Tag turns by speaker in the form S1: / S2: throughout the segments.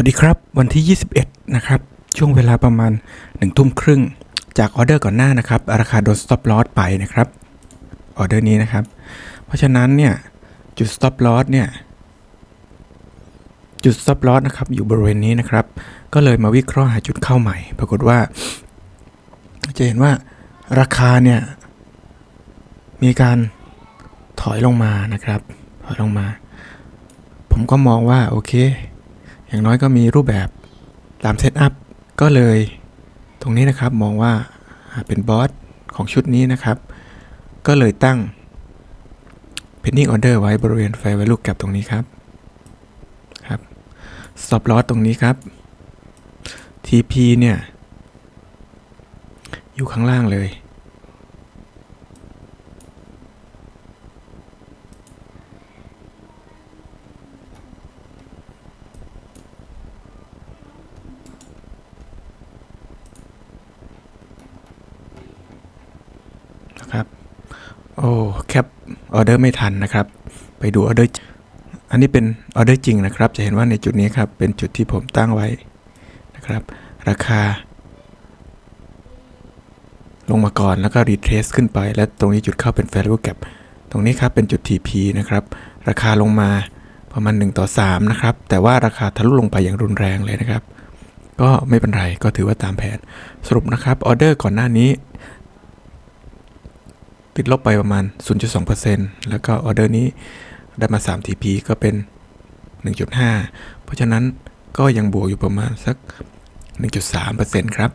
S1: วัสดีครับ วันที่ 21 นะครับ ช่วงเวลาประมาณ1ทุ่มครึ่ง จากออเดอร์ก่อนหน้านะครับ ราคาโดน stop loss ไปนะครับออเดอร์นี้นะครับ เพราะฉะนั้นเนี่ย จุด stop loss เนี่ย จุด stop loss นะครับ อยู่บริเวณนี้นะครับ ก็เลยมาวิเคราะห์หาจุดเข้าใหม่ ปรากฏว่า จะเห็นว่าราคาเนี่ย มีการถอยลงมานะครับ ถอยลงมา ผมก็มองว่าโอเค อย่างน้อยก็มีรูปแบบตามเซตอัพก็เลยตรงนี้นะครับมองว่าเป็นบอสของชุดนี้นะครับ ก็เลยตั้ง pending order ไว้บริเวณไฟ value gap ตรงนี้ครับครับ stop loss ตรงนี้ครับ TP เนี่ย อยู่ข้างล่างเลย นะครับ โอ้แคปออเดอร์ไม่ทันนะครับ ไปดูออเดอร์อันนี้เป็นออเดอร์จริงนะครับ จะเห็นว่าในจุดนี้ครับเป็นจุดที่ผมตั้งไว้นะครับ ราคา ลงมาก่อนแล้วก็รีเทสขึ้นไป และตรงนี้จุดเข้าเป็น value gap ตรงนี้ครับเป็นจุด TP นะครับ ราคาลงมาประมาณ1ต่อ3นะครับ แต่ว่าราคาทะลุลงไปอย่างรุนแรงเลยนะครับ ก็ไม่เป็นไรก็ถือว่าตามแผนสรุปนะครับออเดอร์ก่อนหน้านี้ ติดลบไปประมาณ 0.2%แล้วก็ออเดอร์นี้ได้มา 3 TP ก็เป็น 1.5 เพราะฉะนั้นก็ยังบวกอยู่ประมาณสัก 1.3%ครับ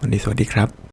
S1: วันนี้สวัสดีครับ